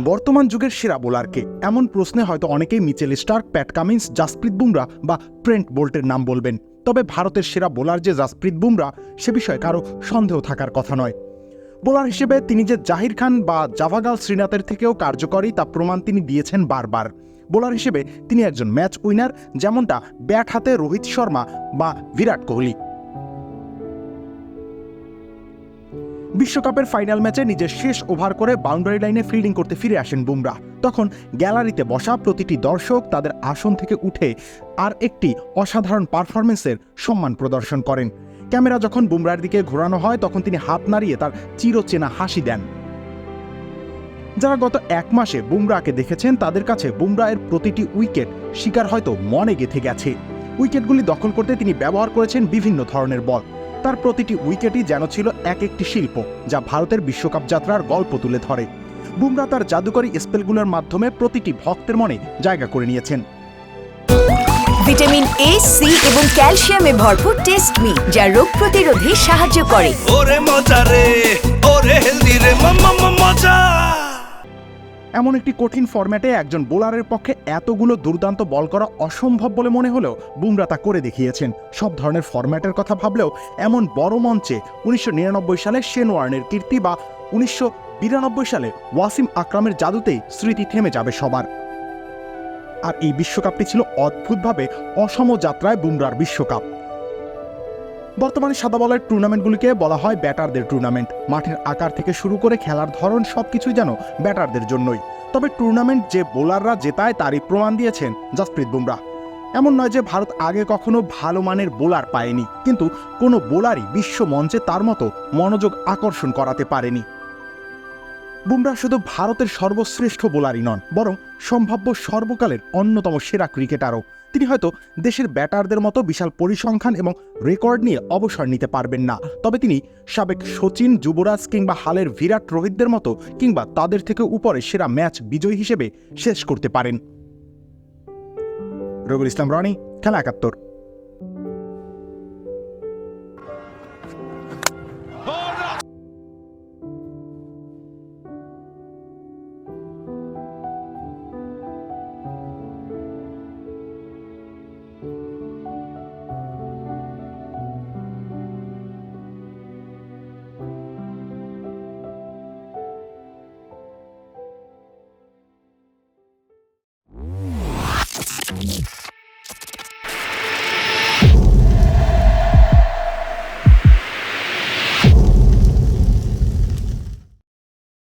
বর্তমান যুগের সেরা বোলারকে এমন প্রশ্নে হয়তো অনেকেই Mitchell Starc Pat Cummins, Jasprit Bumrah বা ট্রেন্ট বোল্টের নাম বলবেন। তবে ভারতের সেরা বোলার যে জাসপ্রীত বুমরা, সে বিষয়ে কারও সন্দেহ থাকার কথা নয়। বোলার হিসেবে তিনি যে জাহির খান বা জাভাগাল শ্রীনাথের থেকেও কার্যকরী, তা প্রমাণ তিনি দিয়েছেন বারবার। বোলার হিসেবে তিনি একজন ম্যাচ উইনার, যেমনটা ব্যাট হাতে রোহিত শর্মা বা বিরাট কোহলি। বিশ্বকাপের ফাইনাল ম্যাচে নিজের শেষ ওভার করে বাউন্ডারি লাইনে ফিল্ডিং করতে ফিরে আসেন বুমরা। তখন গ্যালারিতে বসা প্রতিটি দর্শক তাদের আসন থেকে উঠে আর একটি অসাধারণ পারফরমেন্সের সম্মান প্রদর্শন করেন। ক্যামেরা যখন বুমরার দিকে ঘোরানো হয়, তখন তিনি হাত নাড়িয়ে তার চিরচেনা হাসি দেন। যারা গত এক মাসে বুমরাকে দেখেছেন, তাদের কাছে বুমরায়ের প্রতিটি উইকেট শিকার হয়তো মনে গেঁথে গেছে। উইকেটগুলি দখল করতে তিনি ব্যবহার করেছেন বিভিন্ন ধরনের বল। তার প্রতিটি উইকেটই যেন ছিল এক একটি শিল্প যা ভারতের বিশ্বকাপ যাত্রার গল্প তুলে ধরে। বুমরা তার জাদুকরী স্পেলগুলোর মাধ্যমে প্রতিটি ভক্তের মনে জায়গা করে নিয়েছেন। ভিটামিন এ সি এবং ক্যালসিয়ামে ভরপুর টেস্ট মি যা রোগ প্রতিরোধে সাহায্য করে। ওরে মজা রে! এমন একটি কঠিন ফরম্যাটে একজন বোলারের পক্ষে এতগুলো দুর্দান্ত বল করা অসম্ভব বলে মনে হলেও বুমরা তা করে দেখিয়েছেন। সব ধরনের ফরম্যাটের কথা ভাবলেও এমন বড় মঞ্চে উনিশশো নিরানব্বই সালে শেন ওয়ার্নের কীর্তি বা উনিশশো বিরানব্বই সালে ওয়াসিম আকরামের জাদুতেই স্মৃতি থেমে যাবে সবার। আর এই বিশ্বকাপটি ছিল অদ্ভুতভাবে অসম যাত্রায় বুমরার বিশ্বকাপ। বর্তমানে সাদা বলের টুর্নামেন্টগুলিকে বলা হয় ব্যাটারদের টুর্নামেন্ট মাঠের আকার থেকে শুরু করে খেলার ধরন সবকিছুই যেন ব্যাটারদের জন্যই। তবে টুর্নামেন্ট যে বোলাররা জেতায় তারই প্রমাণ দিয়েছেন জাসপ্রীত বুমরা। এমন নয় যে ভারত আগে কখনো ভালো মানের বোলার পায়নি, কিন্তু কোনো বোলারই বিশ্ব মঞ্চে তার মতো মনোযোগ আকর্ষণ করাতে পারেনি। বুমরা শুধু ভারতের সর্বশ্রেষ্ঠ বোলারই নন, বরং সম্ভাব্য সর্বকালের অন্যতম সেরা ক্রিকেটারও তিনি হয়তো দেশের ব্যাটারদের মতো বিশাল পরিসংখ্যান এবং রেকর্ড নিয়ে অবসর নিতে পারবেন না। তবে তিনি সাবেক সচিন, যুবরাজ কিংবা হালের বিরাট রোহিতদের মতো কিংবা তাদের থেকে উপরে সেরা ম্যাচ বিজয়ী হিসেবে শেষ করতে পারেন। রবিউল ইসলাম, রনি, খেলা একাত্তর। Yeah.